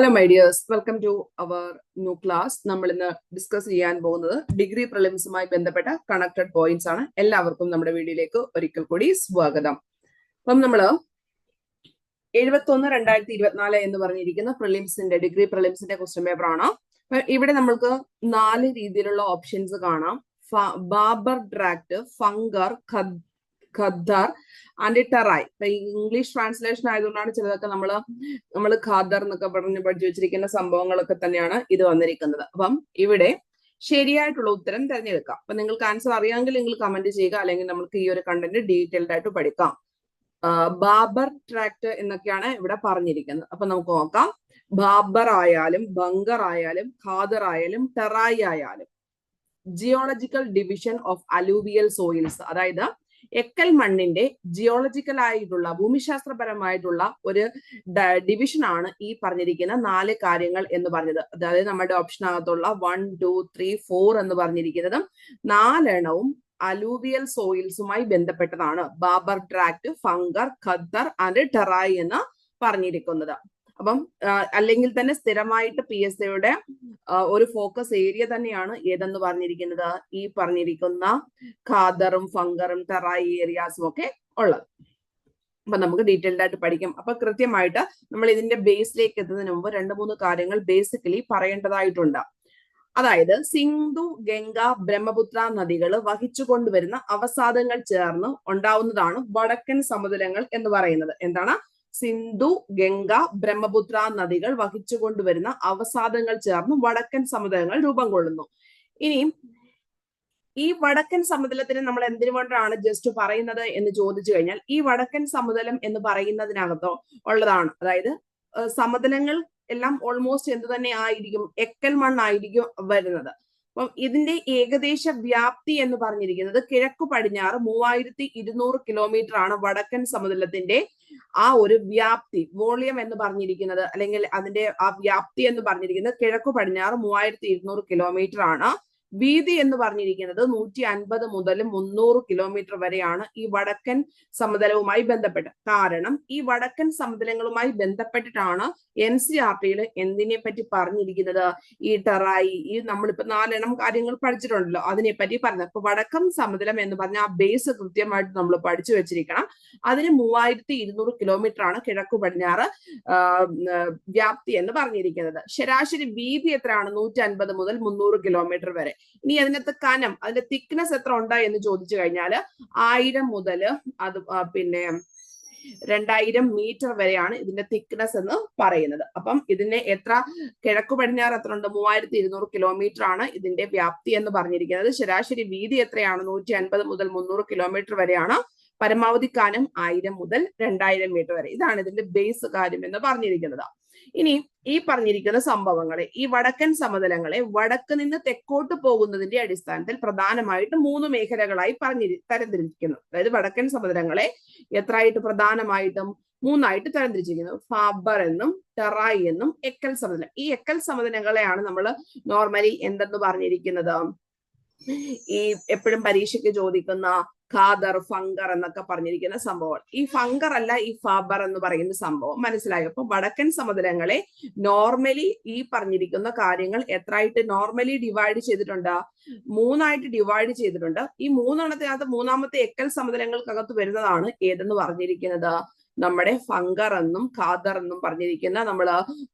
Hello my dears welcome to our new class നമ്മൾ ഇന്ന് discuss ചെയ്യാൻ പോകുന്നത് ഡിഗ്രി പ്രിലിംസുമായി ബന്ധപ്പെട്ട കണക്റ്റഡ് പോയിന്റ്സ് ആണ്. എല്ലാവർക്കും നമ്മുടെ വീഡിയോയിലേക്ക് ഒരിക്കൽ കൂടി സ്വാഗതം. അപ്പം നമ്മൾ എഴുപത്തൊന്ന് രണ്ടായിരത്തി ഇരുപത്തിനാല് എന്ന് പറഞ്ഞിരിക്കുന്ന പ്രിലിംസിന്റെ ഡിഗ്രി പ്രിലിംസിന്റെ ക്വസ്റ്റ്യൻ പേപ്പർ ആണ്. ഇവിടെ നമ്മൾക്ക് നാല് രീതിയിലുള്ള ഓപ്ഷൻസ് കാണാം. ബാബർ ഡ്രാക്ട് ഫംഗർ ഖദ്ദർ ആൻഡ് ടെറായ് ഇപ്പൊ ഇംഗ്ലീഷ് ട്രാൻസ്ലേഷൻ ആയതുകൊണ്ടാണ് ചിലതൊക്കെ നമ്മൾ നമ്മൾ ഖാദർ എന്നൊക്കെ പറഞ്ഞ് പഠിച്ചു വെച്ചിരിക്കുന്ന സംഭവങ്ങളൊക്കെ തന്നെയാണ് ഇത് വന്നിരിക്കുന്നത്. അപ്പം ഇവിടെ ശരിയായിട്ടുള്ള ഉത്തരം തിരഞ്ഞെടുക്കാം. അപ്പൊ നിങ്ങൾക്ക് ആൻസർ അറിയാമെങ്കിൽ നിങ്ങൾ കമന്റ് ചെയ്യുക. അല്ലെങ്കിൽ നമുക്ക് ഈ ഒരു കണ്ടന്റ് ഡീറ്റെയിൽഡ് ആയിട്ട് പഠിക്കാം. ബാബർ ട്രാക്ട് എന്നൊക്കെയാണ് ഇവിടെ പറഞ്ഞിരിക്കുന്നത്. അപ്പൊ നമുക്ക് നോക്കാം. ബാബർ ആയാലും ബങ്കർ ആയാലും ഖാദർ ആയാലും ടെറായി ആയാലും geological division of alluvial soils അതായത് എക്കൽ മണ്ണിന്റെ ജിയോളജിക്കൽ ആയിട്ടുള്ള ഭൂമിശാസ്ത്രപരമായിട്ടുള്ള ഒരു ഡിവിഷൻ ആണ് ഈ പറഞ്ഞിരിക്കുന്ന നാല് കാര്യങ്ങൾ എന്ന് പറഞ്ഞത്. അതായത് നമ്മുടെ ഓപ്ഷനകത്തുള്ള വൺ ടു ത്രീ ഫോർ എന്ന് പറഞ്ഞിരിക്കുന്നതും നാലെണ്ണവും അലൂവിയൽ സോയിൽസുമായി ബന്ധപ്പെട്ടതാണ്. ബാബർ ട്രാക്ട് ഫംഗർ ഖദ്ദർ ആൻഡ് ടെറായി എന്ന് പറഞ്ഞിരിക്കുന്നത്. അപ്പം അല്ലെങ്കിൽ തന്നെ സ്ഥിരമായിട്ട് പി എസ് സിയുടെ ഒരു ഫോക്കസ് ഏരിയ തന്നെയാണ് ഏതെന്ന് പറഞ്ഞിരിക്കുന്നത്? ഈ പറഞ്ഞിരിക്കുന്ന ഖാദറും ഫംഗറും ടെറായി ഏരിയാസും ഒക്കെ ഉള്ളത്. അപ്പൊ നമുക്ക് ഡീറ്റെയിൽഡ് ആയിട്ട് പഠിക്കാം. അപ്പൊ കൃത്യമായിട്ട് നമ്മൾ ഇതിന്റെ ബേസിലേക്ക് എത്തുന്നതിന് മുമ്പ് രണ്ട് മൂന്ന് കാര്യങ്ങൾ ബേസിക്കലി പറയേണ്ടതായിട്ടുണ്ട്. അതായത് സിന്ധു ഗംഗ ബ്രഹ്മപുത്ര നദികൾ വഹിച്ചു കൊണ്ടുവരുന്ന അവസാദങ്ങൾ ചേർന്ന് ഉണ്ടാവുന്നതാണ് വടക്കൻ സമതലങ്ങൾ എന്ന് പറയുന്നത്. എന്താണ്? സിന്ധു ഗംഗ ബ്രഹ്മപുത്ര നദികൾ വഹിച്ചു കൊണ്ടുവരുന്ന അവസാദങ്ങൾ ചേർന്ന് വടക്കൻ സമതലങ്ങൾ രൂപം കൊള്ളുന്നു. ഇനിയും ഈ വടക്കൻ സമതലത്തിന് നമ്മൾ എന്തിനു കൊണ്ടാണ് ജസ്റ്റ് പറയുന്നത് എന്ന് ചോദിച്ചു കഴിഞ്ഞാൽ ഈ വടക്കൻ സമതലം എന്ന് പറയുന്നതിനകത്തോ ഉള്ളതാണ്. അതായത് സമതലങ്ങൾ എല്ലാം ഓൾമോസ്റ്റ് എന്ത് തന്നെ ആയിരിക്കും എക്കൽ മണ്ണായിരിക്കും വരുന്നത്. അപ്പം ഇതിന്റെ ഏകദേശ വ്യാപ്തി എന്ന് പറഞ്ഞിരിക്കുന്നത് കിഴക്കു പടിഞ്ഞാറ് മൂവായിരത്തി ഇരുന്നൂറ് കിലോമീറ്റർ ആണ് വടക്കൻ സമതലത്തിന്റെ ആ ഒരു വ്യാപ്തി വോളിയം എന്ന് പറഞ്ഞിരിക്കുന്നത് അല്ലെങ്കിൽ അതിന്റെ ആ വ്യാപ്തി എന്ന് പറഞ്ഞിരിക്കുന്നത് കിഴക്കു പടിഞ്ഞാറ് മൂവായിരത്തി ഇരുന്നൂറ് കിലോമീറ്റർ ആണ്. വീതി എന്ന് പറഞ്ഞിരിക്കുന്നത് നൂറ്റി അൻപത് മുതൽ മുന്നൂറ് കിലോമീറ്റർ വരെയാണ് ഈ വടക്കൻ സമതലവുമായി ബന്ധപ്പെട്ട് കാരണം ഈ വടക്കൻ സമതലങ്ങളുമായി ബന്ധപ്പെട്ടിട്ടാണ് എൻ സി ആർ ടിയിൽ എന്തിനെ പറ്റി പറഞ്ഞിരിക്കുന്നത്? ഈ ടെറായി ഈ നമ്മളിപ്പോ നാലെണ്ണം കാര്യങ്ങൾ പഠിച്ചിട്ടുണ്ടല്ലോ. അതിനെ പറ്റി പറഞ്ഞത്. അപ്പൊ വടക്കൻ സമതലം എന്ന് പറഞ്ഞാൽ ആ ബേസ് കൃത്യമായിട്ട് നമ്മൾ പഠിച്ചു വെച്ചിരിക്കണം. അതിന് മൂവായിരത്തി ഇരുന്നൂറ് കിലോമീറ്റർ ആണ് കിഴക്കു പടിഞ്ഞാറ് വ്യാപ്തി എന്ന് പറഞ്ഞിരിക്കുന്നത്. ശരാശരി വീതി എത്രയാണ്? നൂറ്റി അൻപത് മുതൽ മുന്നൂറ് കിലോമീറ്റർ വരെ. ഇനി അതിനകത്ത് കനം അതിന്റെ തിക്നെസ് എത്ര ഉണ്ട് എന്ന് ചോദിച്ചു കഴിഞ്ഞാൽ ആയിരം മുതൽ അത് പിന്നെ രണ്ടായിരം മീറ്റർ വരെയാണ് ഇതിന്റെ തിക്നെസ് എന്ന് പറയുന്നത്. അപ്പം ഇതിന് എത്ര കിഴക്കു പടിഞ്ഞാറ് എത്ര ഉണ്ട്? മൂവായിരത്തി ഇരുന്നൂറ് കിലോമീറ്റർ ആണ് ഇതിന്റെ വ്യാപ്തി എന്ന് പറഞ്ഞിരിക്കുന്നത്. ശരാശരി വീതി എത്രയാണ്? നൂറ്റി അൻപത് മുതൽ മുന്നൂറ് കിലോമീറ്റർ വരെയാണ്. പരമാവധി കാനം ആയിരം മുതൽ രണ്ടായിരം മീറ്റർ വരെ. ഇതാണ് ഇതിന്റെ ബേസ് കാര്യം എന്ന് പറഞ്ഞിരിക്കുന്നത്. ഇനി ഈ പറഞ്ഞിരിക്കുന്ന സംഭവങ്ങളെ ഈ വടക്കൻ സമതലങ്ങളെ വടക്ക് നിന്ന് തെക്കോട്ട് പോകുന്നതിന്റെ അടിസ്ഥാനത്തിൽ പ്രധാനമായിട്ട് മൂന്ന് മേഖലകളായി പറഞ്ഞി തരംതിരിക്കുന്നു അതായത് വടക്കൻ സമതലങ്ങളെ എത്രയായിട്ട് പ്രധാനമായിട്ടും മൂന്നായിട്ട് തരംതിരിച്ചിരിക്കുന്നു. ഫാബർ എന്നും ടെറായി എന്നും എക്കൽ സമതലം. ഈ എക്കൽ സമതലങ്ങളെയാണ് നമ്മൾ നോർമലി എന്തെന്ന് പറഞ്ഞിരിക്കുന്നത്? ഈ എപ്പോഴും പരീക്ഷയ്ക്ക് ചോദിക്കുന്ന ഖാദർ ഫങ്കർ എന്നൊക്കെ പറഞ്ഞിരിക്കുന്ന സംഭവം. ഈ ഫങ്കർ അല്ല ഈ ഫാബർ എന്ന് പറയുന്ന സംഭവം. മനസ്സിലായി? അപ്പൊ വടക്കൻ സമതലങ്ങളെ നോർമലി ഈ പറഞ്ഞിരിക്കുന്ന കാര്യങ്ങൾ എത്രയായിട്ട് നോർമലി ഡിവൈഡ് ചെയ്തിട്ടുണ്ട്? മൂന്നായിട്ട് ഡിവൈഡ് ചെയ്തിട്ടുണ്ട്. ഈ മൂന്നെണ്ണത്തിനകത്ത് മൂന്നാമത്തെ എക്കൽ സമതലങ്ങൾക്കകത്ത് വരുന്നതാണ് ഏതെന്ന് പറഞ്ഞിരിക്കുന്നത്? നമ്മുടെ ഫംഗർ എന്നും ഖാദർ എന്നും പറഞ്ഞിരിക്കുന്ന നമ്മൾ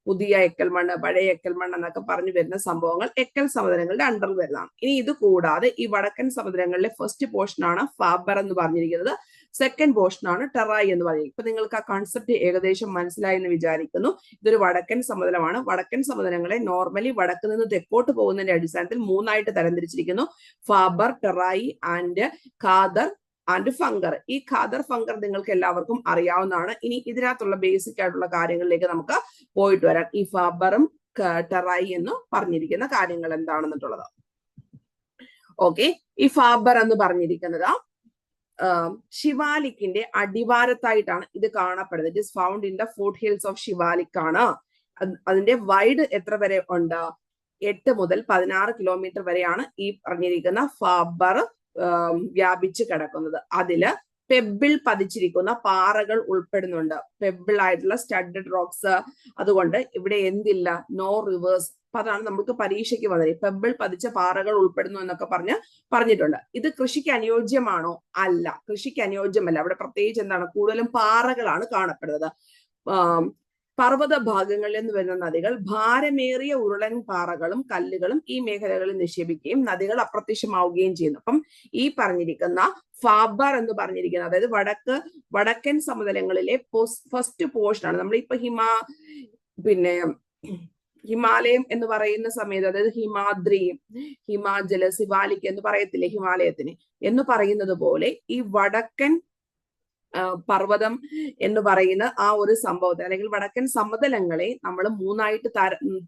പുതിയ എക്കൽ മണ്ണ് പഴയ എക്കൽ മണ്ണ് എന്നൊക്കെ പറഞ്ഞു വരുന്ന സംഭവങ്ങൾ എക്കൽ സമതലങ്ങളുടെ അണ്ടർ വരുന്നതാണ് ഇനി ഇത് കൂടാതെ ഈ വടക്കൻ സമതലങ്ങളിലെ ഫസ്റ്റ് പോർഷൻ ആണ് ഫാബർ എന്ന് പറഞ്ഞിരിക്കുന്നത്. സെക്കൻഡ് പോർഷൻ ആണ് ടെറായി എന്ന് പറയുന്നത് ഇപ്പൊ നിങ്ങൾക്ക് ആ കോൺസെപ്റ്റ് ഏകദേശം മനസ്സിലായി എന്ന് വിചാരിക്കുന്നു. ഇതൊരു വടക്കൻ സമതലമാണ്. വടക്കൻ സമതലങ്ങളെ നോർമലി വടക്ക് നിന്ന് തെക്കോട്ട് പോകുന്നതിന്റെ അടിസ്ഥാനത്തിൽ മൂന്നായിട്ട് തരംതിരിച്ചിരിക്കുന്നു. ഫാബർ ടെറായി ആൻഡ് ഖാദർ ആൻഡ് ഫംഗർ ഈ ഖാദർ ഫംഗർ നിങ്ങൾക്ക് എല്ലാവർക്കും അറിയാവുന്നതാണ്. ഇനി ഇതിനകത്തുള്ള ബേസിക് ആയിട്ടുള്ള കാര്യങ്ങളിലേക്ക് നമുക്ക് പോയിട്ട് വരാം. ഈ ഫാബറും ടെറായി എന്ന് പറഞ്ഞിരിക്കുന്ന കാര്യങ്ങൾ എന്താണെന്നിട്ടുള്ളത്. ഓക്കെ ഈ ഫാബർ എന്ന് പറഞ്ഞിരിക്കുന്നത് ശിവാലിക്കിന്റെ അടിവാരത്തായിട്ടാണ് ഇത് കാണപ്പെടുന്നത്. It is found in the foot hills of Shivalik ആണ് അതിന്റെ വൈഡ് എത്ര വരെ ഉണ്ട്? എട്ട് മുതൽ പതിനാറ് കിലോമീറ്റർ വരെയാണ് ഈ പറഞ്ഞിരിക്കുന്ന ഫാബർ വ്യാപിച്ചു കിടക്കുന്നത്. അതിൽ പെബിൾ പതിച്ചിരിക്കുന്ന പാറകൾ ഉൾപ്പെടുന്നുണ്ട്. പെബിൾ ആയിട്ടുള്ള സ്റ്റഡഡ് റോക്സ്. അതുകൊണ്ട് ഇവിടെ എന്തില്ല? No rivers. അപ്പൊ അതാണ് നമുക്ക് പരീക്ഷയ്ക്ക് വന്നത്. പെബിൾ പതിച്ച പാറകൾ ഉൾപ്പെടുന്നു എന്നൊക്കെ പറഞ്ഞ് പറഞ്ഞിട്ടുണ്ട്. ഇത് കൃഷിക്ക് അനുയോജ്യമാണോ? അല്ല. കൃഷിക്ക് അനുയോജ്യമല്ല. അവിടെ പ്രത്യേകിച്ച് എന്താണ്? കൂടുതലും പാറകളാണ് കാണപ്പെടുന്നത്. പർവത ഭാഗങ്ങളിൽ നിന്ന് വരുന്ന നദികൾ ഭാരമേറിയ ഉരുളൻ പാറകളും കല്ലുകളും ഈ മേഖലകളിൽ നിക്ഷേപിക്കുകയും നദികൾ അപ്രത്യക്ഷമാവുകയും ചെയ്യുന്നു. അപ്പം ഈ പറഞ്ഞിരിക്കുന്ന ഫാബർ എന്ന് പറഞ്ഞിരിക്കുന്നത് അതായത് വടക്ക് വടക്കൻ സമതലങ്ങളിലെ ഫസ്റ്റ് നമ്മൾ ഇപ്പൊ ഹിമാ പിന്നെ ഹിമാലയം എന്ന് പറയുന്ന സമയത്ത് അതായത് ഹിമാദ്രി ഹിമാചൽ ശിവാലിക് എന്ന് പറയത്തില്ലേ ഹിമാലയത്തിന്? എന്ന് പറയുന്നത് പോലെ ഈ വടക്കൻ പർവതം എന്ന് പറയുന്ന ആ ഒരു സംഭവത്തെ അല്ലെങ്കിൽ വടക്കൻ സമതലങ്ങളെ നമ്മൾ മൂന്നായിട്ട്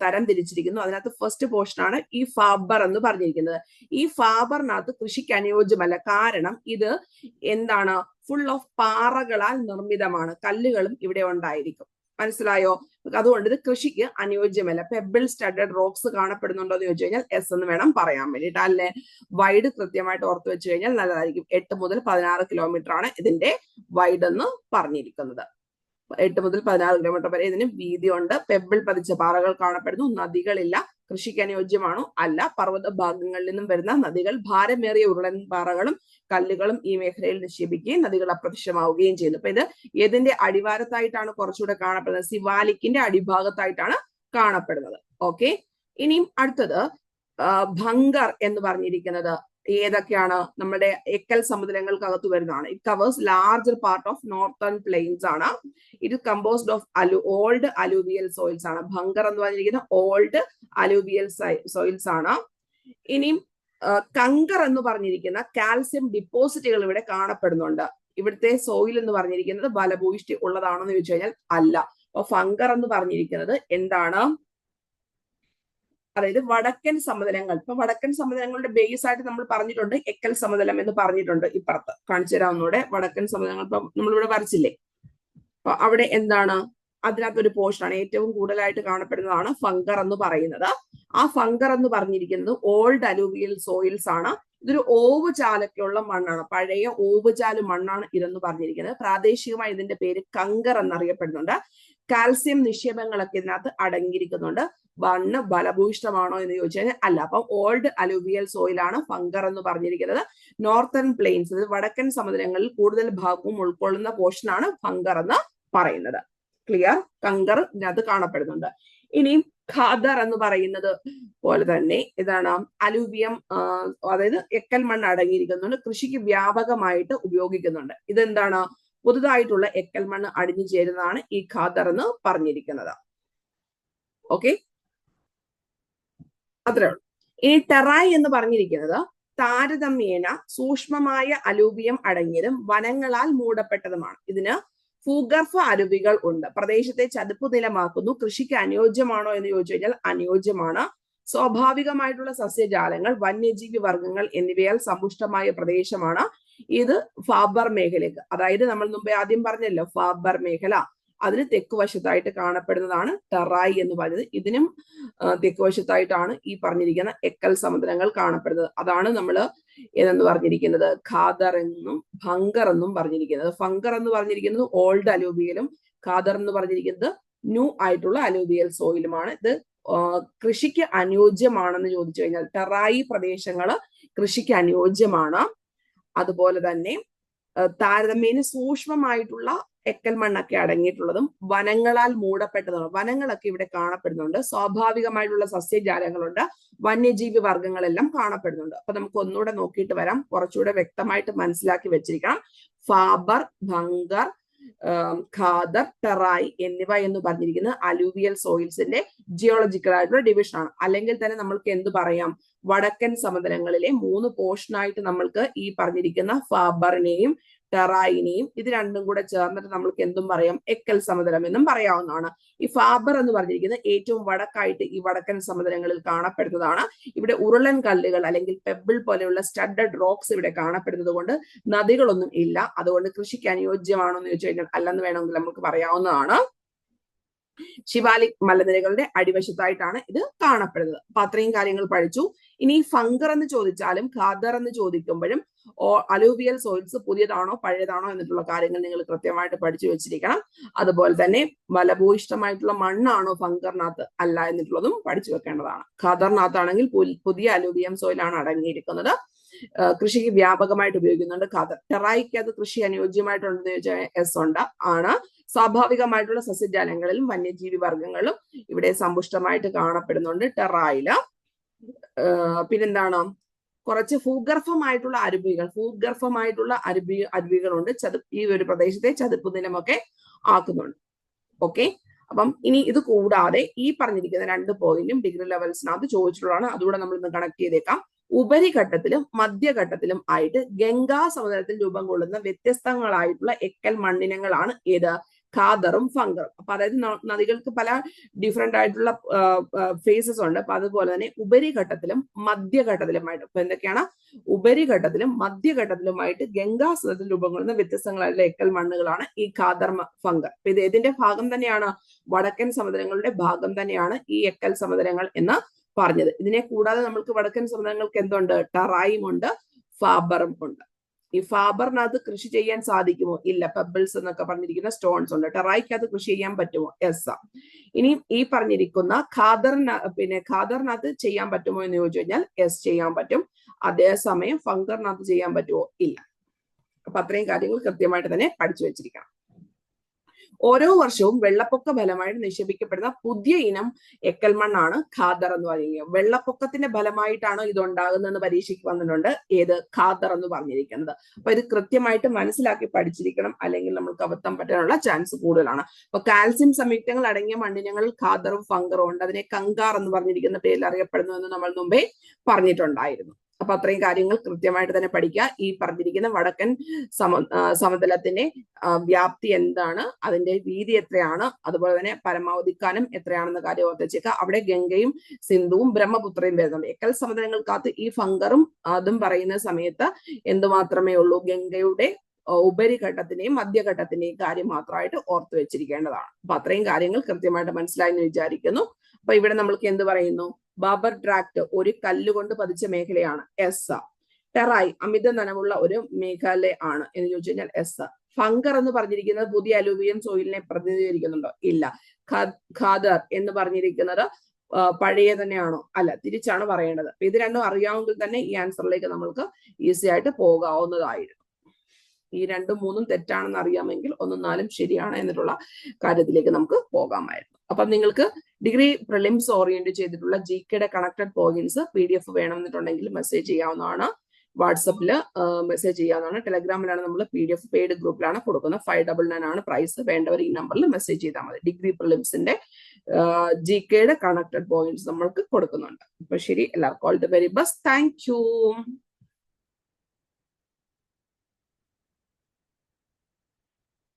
തരം തിരിച്ചിരിക്കുന്നു അതിനകത്ത് ഫസ്റ്റ് പോർഷൻ ആണ് ഈ ഫാബർ എന്ന് പറഞ്ഞിരിക്കുന്നത്. ഈ ഫാബറിനകത്ത് കൃഷിക്ക് അനുയോജ്യമല്ല. കാരണം ഇത് എന്താണ്? ഫുൾ ഓഫ് പാറകളാൽ നിർമ്മിതമാണ്. കല്ലുകളും ഇവിടെ ഉണ്ടായിരിക്കും. മനസ്സിലായോ? അതുകൊണ്ട് ഇത് കൃഷിക്ക് അനുയോജ്യമല്ല. പെബിൾ സ്റ്റഡഡ് റോക്സ് കാണപ്പെടുന്നുണ്ടോ എന്ന് ചോദിച്ചു കഴിഞ്ഞാൽ എസ് എന്ന് വേണം പറയാൻ വേണ്ടിയിട്ട്. അല്ലെ? വൈഡ് കൃത്യമായിട്ട് ഓർത്ത് വെച്ച് കഴിഞ്ഞാൽ നല്ലതായിരിക്കും. എട്ട് മുതൽ പതിനാറ് കിലോമീറ്റർ ആണ് ഇതിന്റെ വൈഡ് എന്ന് പറഞ്ഞിരിക്കുന്നത്. എട്ട് മുതൽ പതിനാറ് കിലോമീറ്റർ വരെ ഇതിന് വീതിയുണ്ട് പെബിൾ പതിച്ച പാറകൾ കാണപ്പെടുന്നു. നദികളില്ല. കൃഷിക്ക് അനുയോജ്യമാണോ? അല്ല. പർവത ഭാഗങ്ങളിൽ നിന്നും വരുന്ന നദികൾ ഭാരമേറിയ ഉരുളൻ പാറകളും കല്ലുകളും ഈ മേഖലയിൽ നിക്ഷേപിക്കുകയും നദികൾ അപ്രത്യക്ഷമാവുകയും ചെയ്യുന്നു. അപ്പൊ ഇത് ഏതിന്റെ അടിവാരത്തായിട്ടാണ് കുറച്ചുകൂടെ കാണപ്പെടുന്നത്? സിവാലിക്കിന്റെ അടിഭാഗത്തായിട്ടാണ് കാണപ്പെടുന്നത്. ഓക്കെ ഇനിയും അടുത്തത് ഭങ്കർ എന്ന് പറഞ്ഞിരിക്കുന്നത് ഏതൊക്കെയാണ്? നമ്മുടെ എക്കൽ സമുദ്രങ്ങൾക്കകത്ത് വരുന്നതാണ്. It covers larger part of northern plains ആണ്. ഇറ്റ് കമ്പോസ്ഡ് ഓഫ് അലു ഓൾഡ് അലൂവിയൽ സോയിൽസ് ആണ്. ഭങ്കർ എന്ന് പറഞ്ഞിരിക്കുന്ന ഓൾഡ് അലൂവിയൽ സോയിൽസ് ആണ്. ഇനിയും കങ്കർ എന്ന് പറഞ്ഞിരിക്കുന്ന കാൽസ്യം ഡിപ്പോസിറ്റുകൾ ഇവിടെ കാണപ്പെടുന്നുണ്ട്. ഇവിടുത്തെ സോയിൽ എന്ന് പറഞ്ഞിരിക്കുന്നത് ബലഭൂയിഷ്ടി ഉള്ളതാണെന്ന് ചോദിച്ചു കഴിഞ്ഞാൽ അല്ല. അപ്പൊ ഫങ്കർ എന്ന് പറഞ്ഞിരിക്കുന്നത് എന്താണ്? അതായത് വടക്കൻ സമതലങ്ങൾ. ഇപ്പൊ വടക്കൻ സമതലങ്ങളുടെ ബേസ് ആയിട്ട് നമ്മൾ പറഞ്ഞിട്ടുണ്ട് എക്കൽ സമതലം എന്ന് പറഞ്ഞിട്ടുണ്ട് ഇപ്പുറത്ത്. കാണിച്ചു തരാവുന്നൂടെ വടക്കൻ സമതലങ്ങൾ. ഇപ്പൊ നമ്മളിവിടെ വരച്ചില്ലേ? അപ്പൊ അവിടെ എന്താണ്? അതിനകത്തൊരു പോർഷനാണ് ഏറ്റവും കൂടുതലായിട്ട് കാണപ്പെടുന്നതാണ് ഫംഗർ എന്ന് പറയുന്നത്. ആ ഫംഗർ എന്ന് പറഞ്ഞിരിക്കുന്നത് ഓൾഡ് അലൂവിയൽ സോയിൽസ് ആണ്. ഇതൊരു ഓവ് ചാലൊക്കെയുള്ള മണ്ണാണ്. പഴയ ഓവുചാൽ മണ്ണാണ് ഇതെന്ന് പറഞ്ഞിരിക്കുന്നത്. പ്രാദേശികമായി ഇതിന്റെ പേര് കങ്കർ എന്നറിയപ്പെടുന്നുണ്ട്. കാൽസ്യം നിക്ഷേപങ്ങളൊക്കെ ഇതിനകത്ത് അടങ്ങിയിരിക്കുന്നുണ്ട്. മണ്ണ് ബലഭൂഷ്ടമാണോ എന്ന് ചോദിച്ചാൽ അല്ല. അപ്പം ഓൾഡ് അലൂവിയൽ സോയിലാണ് ഫംഗർ എന്ന് പറഞ്ഞിരിക്കുന്നത്. നോർത്തേൺ പ്ലെയിൻസ് വടക്കൻ സമുദ്രങ്ങളിൽ കൂടുതൽ ഭാഗവും ഉൾക്കൊള്ളുന്ന പോർഷനാണ് ഫങ്കർ എന്ന് പറയുന്നത്. ക്ലിയർ കങ്കർ ഇതിനകത്ത് കാണപ്പെടുന്നുണ്ട്. ഇനി ഖാദർ എന്ന് പറയുന്നത് പോലെ തന്നെ ഇതാണ് അലൂവിയം അതായത് എക്കൽ മണ്ണ് അടങ്ങിയിരിക്കുന്നുണ്ട്. കൃഷിക്ക് വ്യാപകമായിട്ട് ഉപയോഗിക്കുന്നുണ്ട്. ഇതെന്താണ്? പുതുതായിട്ടുള്ള എക്കൽ മണ്ണ് അടിഞ്ഞു ചേരുന്നതാണ് ഈ ഖാദർ എന്ന് പറഞ്ഞിരിക്കുന്നത്. ഓക്കെ അത്രേ ഉള്ളൂ. ഇനി ടെറായ് എന്ന് പറഞ്ഞിരിക്കുന്നത് താരതമ്യേന സൂക്ഷ്മമായ അലൂവിയം അടങ്ങിയതും വനങ്ങളാൽ മൂടപ്പെട്ടതുമാണ്. ഇതിന് ഭൂഗർഭ അരുവികൾ ഉണ്ട്. പ്രദേശത്തെ ചതുപ്പ് നിലമാക്കുന്നു. കൃഷിക്ക് അനുയോജ്യമാണോ എന്ന് ചോദിച്ചു കഴിഞ്ഞാൽ അനുയോജ്യമാണ്. സ്വാഭാവികമായിട്ടുള്ള സസ്യജാലങ്ങൾ വന്യജീവി വർഗങ്ങൾ എന്നിവയാൽ സമ്പുഷ്ടമായ പ്രദേശമാണ്. ഇത് ഫാബർ മേഖലയ്ക്ക്. അതായത് നമ്മൾ മുമ്പേ ആദ്യം പറഞ്ഞല്ലോ ഫാബർ മേഖല. അതിന് തെക്ക് വശത്തായിട്ട് കാണപ്പെടുന്നതാണ് ടെറായി എന്ന് പറയുന്നത്. ഇതിനും തെക്ക് വശത്തായിട്ടാണ് ഈ പറഞ്ഞിരിക്കുന്ന എക്കൽ സമുദ്രങ്ങൾ കാണപ്പെടുന്നത്. അതാണ് നമ്മൾ ഏതെന്ന് പറഞ്ഞിരിക്കുന്നത്? ഖാദർ എന്നും ഭങ്കർ എന്നും പറഞ്ഞിരിക്കുന്നത്. ഫങ്കർ എന്ന് പറഞ്ഞിരിക്കുന്നത് ഓൾഡ് അലൂബിയലും ഖാദർ എന്ന് പറഞ്ഞിരിക്കുന്നത് ന്യൂ ആയിട്ടുള്ള അലൂബിയൽ സോയിലുമാണ്. ഇത് കൃഷിക്ക് അനുയോജ്യമാണെന്ന് ചോദിച്ചു കഴിഞ്ഞാൽ ടെറായി പ്രദേശങ്ങൾ കൃഷിക്ക് അനുയോജ്യമാണ്. അതുപോലെ തന്നെ താരതമ്യേന സൂക്ഷ്മമായിട്ടുള്ള എക്കൽ മണ്ണൊക്കെ അടങ്ങിയിട്ടുള്ളതും വനങ്ങളാൽ മൂടപ്പെട്ടതാണ് വനങ്ങളൊക്കെ ഇവിടെ കാണപ്പെടുന്നുണ്ട്. സ്വാഭാവികമായിട്ടുള്ള സസ്യജാലങ്ങളുണ്ട്. വന്യജീവി വർഗങ്ങളെല്ലാം കാണപ്പെടുന്നുണ്ട്. അപ്പൊ നമുക്ക് ഒന്നുകൂടെ നോക്കിയിട്ട് വരാം. കുറച്ചുകൂടെ വ്യക്തമായിട്ട് മനസ്സിലാക്കി വെച്ചിരിക്കണം. ഫാബർ ഭംഗർ ഖാദർ ടെറായ് എന്നിവ എന്ന് പറഞ്ഞിരിക്കുന്നത് അലൂവിയൽ സോയിൽസിന്റെ ജിയോളജിക്കൽ ആയിട്ടുള്ള ഡിവിഷൻ ആണ്. അല്ലെങ്കിൽ തന്നെ നമ്മൾക്ക് എന്ത് പറയാം? വടക്കൻ സമതലങ്ങളിലെ മൂന്ന് പോർഷനായിട്ട് നമ്മൾക്ക് ഈ പറഞ്ഞിരിക്കുന്ന ഫാബറിനെയും ടെറായിനെയും ഇത് രണ്ടും കൂടെ ചേർന്നിട്ട് നമ്മൾക്ക് എന്തും പറയാം? എക്കൽ സമതലം എന്നും പറയാവുന്നതാണ്. ഈ ഫാബർ എന്ന് പറഞ്ഞിരിക്കുന്നത് ഏറ്റവും വടക്കായിട്ട് ഈ വടക്കൻ സമതലങ്ങളിൽ കാണപ്പെടുന്നതാണ്. ഇവിടെ ഉരുളൻ കല്ലുകൾ അല്ലെങ്കിൽ പെബിൾ പോലെയുള്ള സ്റ്റഡഡ് റോക്സ് ഇവിടെ കാണപ്പെടുന്നത് കൊണ്ട് നദികളൊന്നും ഇല്ല. അതുകൊണ്ട് കൃഷിക്ക് അനുയോജ്യമാണോ എന്ന് ചോദിച്ചു കഴിഞ്ഞാൽ അല്ലെന്ന് വേണമെങ്കിൽ നമുക്ക് പറയാവുന്നതാണ്. ശിവാലിക് മലനിരകളുടെ അടിവശത്തായിട്ടാണ് ഇത് കാണപ്പെടുന്നത്. അപ്പൊ അത്രയും കാര്യങ്ങൾ പഠിച്ചു. ഇനി ഫങ്കർ എന്ന് ചോദിച്ചാലും ഖാദർ എന്ന് ചോദിക്കുമ്പോഴും ഓ അലൂവിയൽ സോയിൽസ് പുതിയതാണോ പഴയതാണോ എന്നിട്ടുള്ള കാര്യങ്ങൾ നിങ്ങൾ കൃത്യമായിട്ട് പഠിച്ചു വെച്ചിരിക്കണം. അതുപോലെ തന്നെ ഫലഭൂയിഷ്ടമായിട്ടുള്ള മണ്ണാണോ ഫങ്കറിനകത്ത് അല്ല എന്നിട്ടുള്ളതും പഠിച്ചു വെക്കേണ്ടതാണ്. ഖാദറിനകത്താണെങ്കിൽ പുതിയ അലൂവിയം സോയിലാണ് അടങ്ങിയിരിക്കുന്നത്. കൃഷിക്ക് വ്യാപകമായിട്ട് ഉപയോഗിക്കുന്നുണ്ട് ഖാദർ. ടെറായിക്ക് അത് കൃഷി അനുയോജ്യമായിട്ടുണ്ടെന്ന് ചോദിച്ചാൽ എസ് ഉണ്ട് ആണ്. സ്വാഭാവികമായിട്ടുള്ള സസ്യജാലങ്ങളിലും വന്യജീവി വർഗങ്ങളിലും ഇവിടെ സമ്പുഷ്ടമായിട്ട് കാണപ്പെടുന്നുണ്ട് ടെറായിൽ. പിന്നെന്താണ്? കുറച്ച് ഭൂഗർഭമായിട്ടുള്ള അരുവികൾ ഭൂഗർഭമായിട്ടുള്ള അരുവി അരുവികളുണ്ട്. ചതു ഈ ഒരു പ്രദേശത്തെ ചതുപ്പ് ദിനമൊക്കെ ആക്കുന്നുണ്ട്. ഓക്കെ? അപ്പം ഇനി ഇത് കൂടാതെ ഈ പറഞ്ഞിരിക്കുന്ന രണ്ട് പോയിന്റും ഡിഗ്രി ലെവൽസിനകത്ത് ചോദിച്ചിട്ടുള്ളതാണ്. അതുകൂടെ നമ്മൾ ഇന്ന് കണക്ട് ചെയ്തേക്കാം. ഉപരിഘട്ടത്തിലും മധ്യഘട്ടത്തിലും ആയിട്ട് ഗംഗാ സമതലത്തിൽ രൂപം കൊള്ളുന്ന വ്യത്യസ്തങ്ങളായിട്ടുള്ള എക്കൽ മണ്ണിനങ്ങളാണ് ഏത്? ഖാദറും ഫങ്കറും അപ്പൊ അതായത് നദികൾക്ക് പല ഡിഫറെന്റ് ആയിട്ടുള്ള ഫേസസ് ഉണ്ട്. അപ്പൊ അതുപോലെ തന്നെ ഉപരിഘട്ടത്തിലും മധ്യഘട്ടത്തിലുമായിട്ട് ഇപ്പൊ എന്തൊക്കെയാണ്? ഉപരിഘട്ടത്തിലും മധ്യഘട്ടത്തിലുമായിട്ട് ഗംഗാസുരത്തിൽ രൂപം കൊള്ളുന്ന വ്യത്യസ്തങ്ങളായിട്ടുള്ള എക്കൽ മണ്ണുകളാണ് ഈ ഖാദർ ഫങ്കർ അപ്പൊ ഇത് ഇതിന്റെ ഭാഗം തന്നെയാണ്. വടക്കൻ സമുദ്രങ്ങളുടെ ഭാഗം തന്നെയാണ് ഈ എക്കൽ സമുദ്രങ്ങൾ എന്ന് പറഞ്ഞത്. ഇതിനെ കൂടാതെ നമ്മൾക്ക് വടക്കൻ സമുദ്രങ്ങൾക്ക് എന്തുണ്ട്? ടറായും ഉണ്ട് ഫാബറും ഉണ്ട്. ഈ ഫാബറിനകത്ത് കൃഷി ചെയ്യാൻ സാധിക്കുമോ? ഇല്ല പെബിൾസ് എന്നൊക്കെ പറഞ്ഞിരിക്കുന്ന സ്റ്റോൺസ് ഉണ്ട്. ടെറായിക്കകത്ത് കൃഷി ചെയ്യാൻ പറ്റുമോ? എസ് ഇനി ഈ പറഞ്ഞിരിക്കുന്ന ഖാദറിന പിന്നെ ഖാദറിനകത്ത് ചെയ്യാൻ പറ്റുമോ എന്ന് ചോദിച്ചു കഴിഞ്ഞാൽ എസ് ചെയ്യാൻ പറ്റും. അതേസമയം ഫങ്കറിനകത്ത് ചെയ്യാൻ പറ്റുമോ? ഇല്ല. അപ്പൊ അത്രയും കാര്യങ്ങൾ കൃത്യമായിട്ട് തന്നെ പഠിച്ചു വെച്ചിരിക്കണം. ഓരോ വർഷവും വെള്ളപ്പൊക്ക ഫലമായിട്ട് നിക്ഷേപിക്കപ്പെടുന്ന പുതിയ ഇനം എക്കൽ മണ്ണാണ് ഖാദർ എന്ന് പറയുന്നത്. വെള്ളപ്പൊക്കത്തിന്റെ ഫലമായിട്ടാണ് ഇത് ഉണ്ടാകുന്നതെന്ന് പരീക്ഷയ്ക്ക് വന്നിട്ടുണ്ട്. ഏത് ഖാദർ എന്ന് പറഞ്ഞിരിക്കുന്നത്. അപ്പൊ ഇത് കൃത്യമായിട്ട് മനസ്സിലാക്കി പഠിച്ചിരിക്കണം. അല്ലെങ്കിൽ നമുക്ക് അബദ്ധം പറ്റാനുള്ള ചാൻസ് കൂടുതലാണ്. അപ്പൊ കാൽസ്യം സംയുക്തങ്ങൾ അടങ്ങിയ മണ്ണിനങ്ങളിൽ ഖാദറും ഫംഗറും ഉണ്ട്. അതിനെ കങ്കാർ എന്ന് പറഞ്ഞിരിക്കുന്ന പേരിൽ അറിയപ്പെടുന്നു എന്ന് നമ്മൾ മുമ്പേ പറഞ്ഞിട്ടുണ്ടായിരുന്നു. അപ്പൊ അത്രയും കാര്യങ്ങൾ കൃത്യമായിട്ട് തന്നെ പഠിക്കുക. ഈ പറഞ്ഞിരിക്കുന്ന വടക്കൻ സമ സമതലത്തിന്റെ വ്യാപ്തി എന്താണ്? അതിന്റെ വീതി എത്രയാണ്? അതുപോലെ തന്നെ പരമാവധി കനം എത്രയാണെന്ന കാര്യം ഓർത്തിച്ചേക്കുക അവിടെ ഗംഗയും സിന്ധുവും ബ്രഹ്മപുത്രയും വരുന്നുണ്ട്. എക്കൽ സമതലങ്ങൾക്കകത്ത് ഈ ഫങ്കറും അതും പറയുന്ന സമയത്ത് എന്തുമാത്രമേ ഉള്ളൂ? ഗംഗയുടെ ഉപരിഘട്ടത്തിന്റെയും മധ്യഘട്ടത്തിന്റെയും കാര്യം മാത്രമായിട്ട് ഓർത്തു വെച്ചിരിക്കേണ്ടതാണ്. അപ്പൊ അത്രയും കാര്യങ്ങൾ കൃത്യമായിട്ട് മനസ്സിലായി എന്ന് വിചാരിക്കുന്നു. അപ്പൊ ഇവിടെ നമ്മൾക്ക് എന്ത് പറയുന്നു? ബാബർ ട്രാക്ട് ഒരു കല്ലുകൊണ്ട് പതിച്ച മേഖലയാണ് എസ് ടെറായി അമിത നനവുള്ള ഒരു മേഖല ആണ് എന്ന് ചോദിച്ചു കഴിഞ്ഞാൽ എസ് ഫങ്കർ എന്ന് പറഞ്ഞിരിക്കുന്നത് പുതിയ അലൂവിയം സോയിലിനെ പ്രതിനിധീകരിക്കുന്നുണ്ടോ? ഇല്ല. ഖാദർ എന്ന് പറഞ്ഞിരിക്കുന്നത് പഴയ തന്നെയാണോ? അല്ല തിരിച്ചാണ് പറയേണ്ടത്. ഇത് രണ്ടും അറിയാമെങ്കിൽ തന്നെ ഈ ആൻസറിലേക്ക് നമ്മൾക്ക് ഈസി ആയിട്ട് പോകാവുന്നതായിരുന്നു ഈ രണ്ടും മൂന്നും തെറ്റാണെന്ന് അറിയാമെങ്കിൽ ഒന്നും നാലും ശരിയാണ് എന്നിട്ടുള്ള കാര്യത്തിലേക്ക് നമുക്ക് പോകാമായിരുന്നു. അപ്പം നിങ്ങൾക്ക് ഡിഗ്രി പ്രിലിംസ് ഓറിയന്റ് ചെയ്തിട്ടുള്ള ജി കെയുടെ connected points P D F വേണമെന്നുണ്ടെങ്കിൽ മെസ്സേജ് ചെയ്യാവുന്നതാണ്. വാട്സപ്പിൽ മെസ്സേജ് ചെയ്യാവുന്നതാണ്. ടെലഗ്രാമിലാണ് നമ്മൾ പി ഡി എഫ് പെയ്ഡ് ഗ്രൂപ്പിലാണ് കൊടുക്കുന്നത്. ഫൈവ് ഡബിൾ നയൻ ആണ് പ്രൈസ് വേണ്ടവർ ഈ നമ്പറിൽ മെസ്സേജ് ചെയ്താൽ മതി. ഡിഗ്രി പ്രിലിംസിന്റെ ജി കെയുടെ കണക്റ്റഡ് പോയിന്റ്സ് നമ്മൾക്ക് കൊടുക്കുന്നുണ്ട്. അപ്പൊ ശരി. എല്ലാവർക്കും all the very best thank you